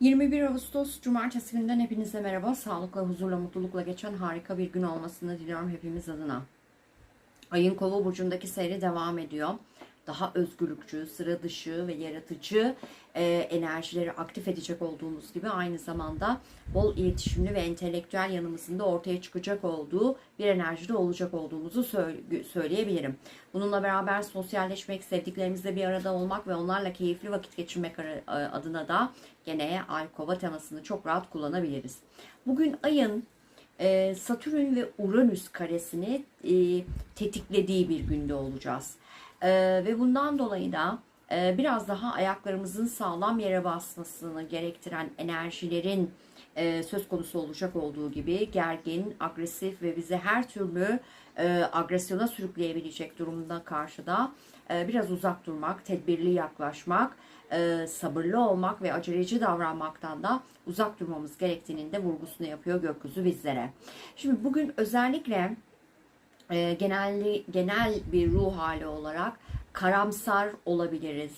21 Ağustos Cumartesi gününden hepinize merhaba. Sağlıkla, huzurla, mutlulukla geçen harika bir gün olmasını diliyorum hepimiz adına. Ayın kova burcundaki seyri devam ediyor. Daha özgürlükçü, sıra dışı ve yaratıcı e, enerjileri aktif edecek olduğumuz gibi aynı zamanda bol iletişimli ve entelektüel yanımızın da ortaya çıkacak olduğu bir enerjide olacak olduğumuzu söyle- söyleyebilirim. Bununla beraber sosyalleşmek, sevdiklerimizle bir arada olmak ve onlarla keyifli vakit geçirmek e, adına da gene ay kova temasını çok rahat kullanabiliriz. Bugün ayın e, Satürn ve Uranüs karesini e, tetiklediği bir günde olacağız. E, ve bundan dolayı da e, biraz daha ayaklarımızın sağlam yere basmasını gerektiren enerjilerin e, söz konusu olacak olduğu gibi gergin, agresif ve bizi her türlü e, agresyona sürükleyebilecek durumda karşı da e, biraz uzak durmak, tedbirli yaklaşmak, e, sabırlı olmak ve aceleci davranmaktan da uzak durmamız gerektiğinin de vurgusunu yapıyor gökyüzü bizlere. Şimdi bugün özellikle e, genelli, genel bir ruh hali olarak karamsar olabiliriz.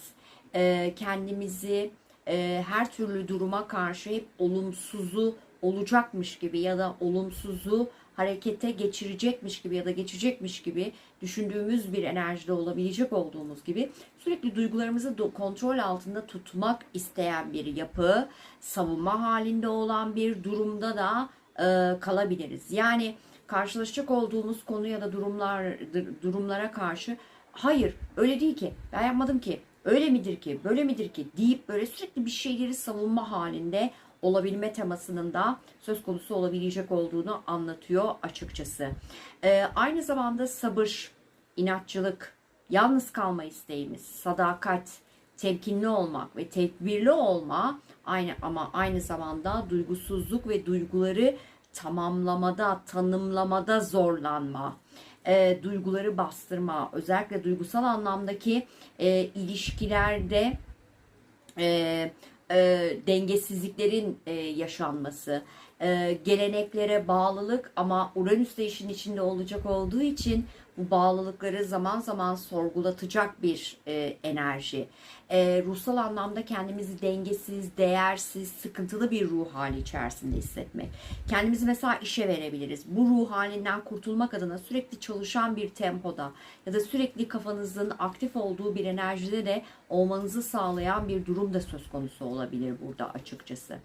E, kendimizi e, her türlü duruma karşı hep olumsuzu olacakmış gibi ya da olumsuzu harekete geçirecekmiş gibi ya da geçecekmiş gibi düşündüğümüz bir enerjide olabilecek olduğumuz gibi sürekli duygularımızı kontrol altında tutmak isteyen bir yapı, savunma halinde olan bir durumda da e, kalabiliriz. Yani karşılaşacak olduğumuz konu ya da durumlar durumlara karşı hayır öyle değil ki. Ben yapmadım ki. Öyle midir ki? Böyle midir ki? deyip böyle sürekli bir şeyleri savunma halinde olabilme temasının da söz konusu olabilecek olduğunu anlatıyor açıkçası. Ee, aynı zamanda sabır, inatçılık, yalnız kalma isteğimiz, sadakat, temkinli olmak ve tedbirli olma aynı ama aynı zamanda duygusuzluk ve duyguları tamamlamada, tanımlamada zorlanma, e, duyguları bastırma, özellikle duygusal anlamdaki e, ilişkilerde e, e, dengesizliklerin e, yaşanması, e, geleneklere bağlılık ama Uranüs de işin içinde olacak olduğu için bu bağlılıkları zaman zaman sorgulatacak bir e, enerji. E, ruhsal anlamda kendimizi dengesiz, değersiz, sıkıntılı bir ruh hali içerisinde hissetmek. Kendimizi mesela işe verebiliriz. Bu ruh halinden kurtulmak adına sürekli çalışan bir tempoda ya da sürekli kafanızın aktif olduğu bir enerjide de olmanızı sağlayan bir durum da söz konusu olabilir burada açıkçası.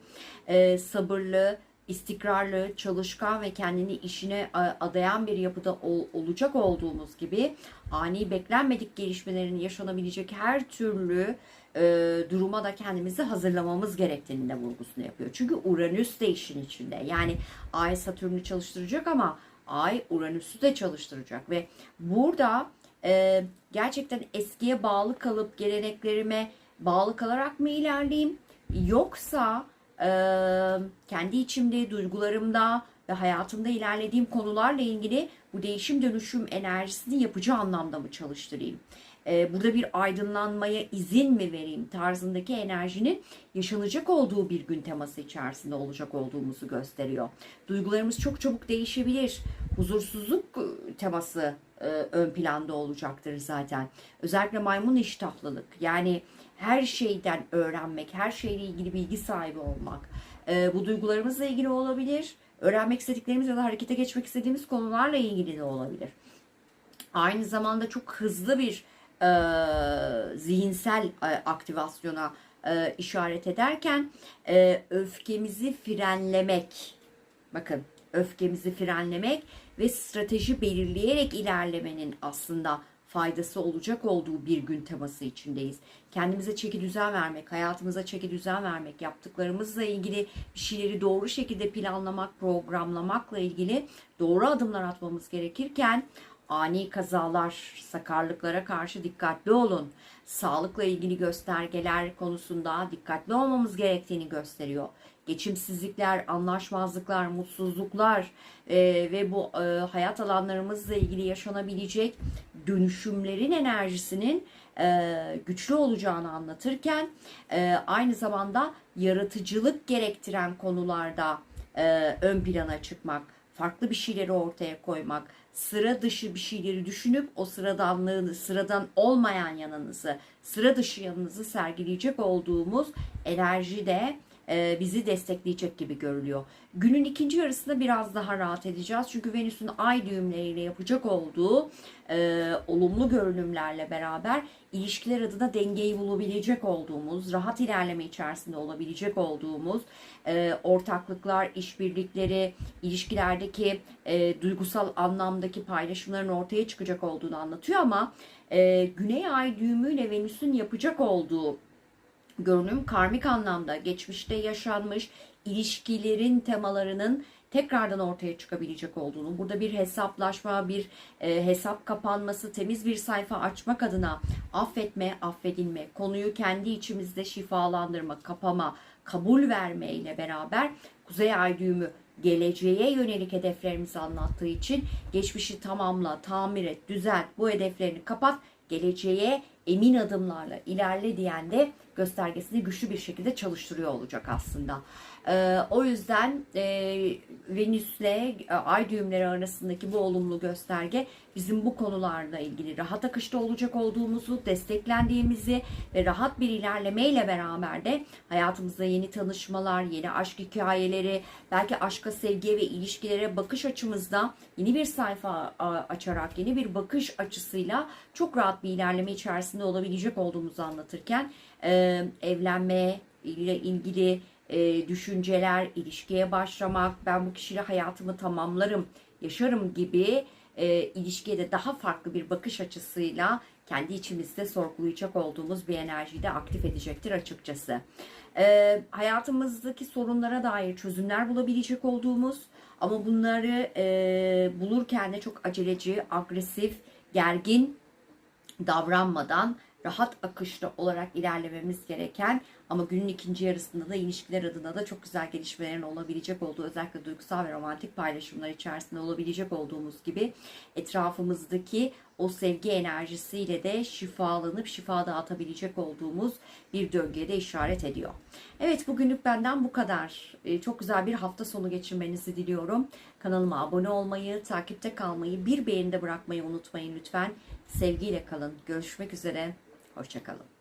E, sabırlı, istikrarlı, çalışkan ve kendini işine adayan bir yapıda ol- olacak olduğumuz gibi ani beklenmedik gelişmelerin yaşanabilecek her türlü e, duruma da kendimizi hazırlamamız gerektiğini de vurgusunu yapıyor. Çünkü Uranüs de işin içinde. Yani Ay Satürn'ü çalıştıracak ama Ay Uranüs'ü de çalıştıracak ve burada e, gerçekten eskiye bağlı kalıp geleneklerime bağlı kalarak mı ilerleyeyim yoksa e, kendi içimde, duygularımda ve hayatımda ilerlediğim konularla ilgili bu değişim dönüşüm enerjisini yapıcı anlamda mı çalıştırayım? E, burada bir aydınlanmaya izin mi vereyim tarzındaki enerjinin yaşanacak olduğu bir gün teması içerisinde olacak olduğumuzu gösteriyor. Duygularımız çok çabuk değişebilir. Huzursuzluk e, teması e, ön planda olacaktır zaten. Özellikle maymun iştahlılık yani her şeyden öğrenmek, her şeyle ilgili bilgi sahibi olmak. E, bu duygularımızla ilgili olabilir. Öğrenmek istediklerimiz ya da harekete geçmek istediğimiz konularla ilgili de olabilir. Aynı zamanda çok hızlı bir e, zihinsel e, aktivasyona e, işaret ederken e, öfkemizi frenlemek. Bakın öfkemizi frenlemek ve strateji belirleyerek ilerlemenin aslında faydası olacak olduğu bir gün teması içindeyiz. Kendimize çeki düzen vermek, hayatımıza çeki düzen vermek, yaptıklarımızla ilgili bir şeyleri doğru şekilde planlamak, programlamakla ilgili doğru adımlar atmamız gerekirken ani kazalar, sakarlıklara karşı dikkatli olun. Sağlıkla ilgili göstergeler konusunda dikkatli olmamız gerektiğini gösteriyor. Geçimsizlikler, anlaşmazlıklar, mutsuzluklar e, ve bu e, hayat alanlarımızla ilgili yaşanabilecek dönüşümlerin enerjisinin e, güçlü olacağını anlatırken e, aynı zamanda yaratıcılık gerektiren konularda e, ön plana çıkmak, farklı bir şeyleri ortaya koymak, sıra dışı bir şeyleri düşünüp o sıradanlığını, sıradan olmayan yanınızı, sıra dışı yanınızı sergileyecek olduğumuz enerji de e, bizi destekleyecek gibi görülüyor. Günün ikinci yarısında biraz daha rahat edeceğiz. Çünkü Venüs'ün ay düğümleriyle yapacak olduğu e, olumlu görünümlerle beraber ilişkiler adına dengeyi bulabilecek olduğumuz, rahat ilerleme içerisinde olabilecek olduğumuz e, ortaklıklar, işbirlikleri, ilişkilerdeki e, duygusal anlamdaki paylaşımların ortaya çıkacak olduğunu anlatıyor ama e, Güney Ay düğümüyle Venüs'ün yapacak olduğu görünüm karmik anlamda geçmişte yaşanmış ilişkilerin temalarının tekrardan ortaya çıkabilecek olduğunu, burada bir hesaplaşma, bir e, hesap kapanması, temiz bir sayfa açmak adına affetme, affedilme, konuyu kendi içimizde şifalandırma, kapama, kabul verme ile beraber Kuzey Ay düğümü geleceğe yönelik hedeflerimizi anlattığı için geçmişi tamamla, tamir et, düzelt, bu hedeflerini kapat, geleceğe emin adımlarla ilerle diyen de göstergesini güçlü bir şekilde çalıştırıyor olacak aslında. Ee, o yüzden e, Venüs'le e, ay düğümleri arasındaki bu olumlu gösterge bizim bu konularla ilgili rahat akışta olacak olduğumuzu, desteklendiğimizi ve rahat bir ilerlemeyle beraber de hayatımızda yeni tanışmalar, yeni aşk hikayeleri, belki aşka, sevgiye ve ilişkilere bakış açımızda yeni bir sayfa açarak, yeni bir bakış açısıyla çok rahat bir ilerleme içerisinde olabilecek olduğumuzu anlatırken e, evlenme ile ilgili e, düşünceler, ilişkiye başlamak, ben bu kişiyle hayatımı tamamlarım, yaşarım gibi e, ilişkiye de daha farklı bir bakış açısıyla kendi içimizde sorgulayacak olduğumuz bir enerjiyi de aktif edecektir açıkçası. E, hayatımızdaki sorunlara dair çözümler bulabilecek olduğumuz ama bunları e, bulurken de çok aceleci, agresif, gergin davranmadan rahat akışta olarak ilerlememiz gereken ama günün ikinci yarısında da ilişkiler adına da çok güzel gelişmelerin olabilecek olduğu özellikle duygusal ve romantik paylaşımlar içerisinde olabilecek olduğumuz gibi etrafımızdaki o sevgi enerjisiyle de şifalanıp şifa dağıtabilecek olduğumuz bir döngüye de işaret ediyor. Evet bugünlük benden bu kadar. Ee, Çok güzel bir hafta sonu geçirmenizi diliyorum. Kanalıma abone olmayı, takipte kalmayı, bir beğeni de bırakmayı unutmayın lütfen. Sevgiyle kalın. Görüşmek üzere. Hoşçakalın.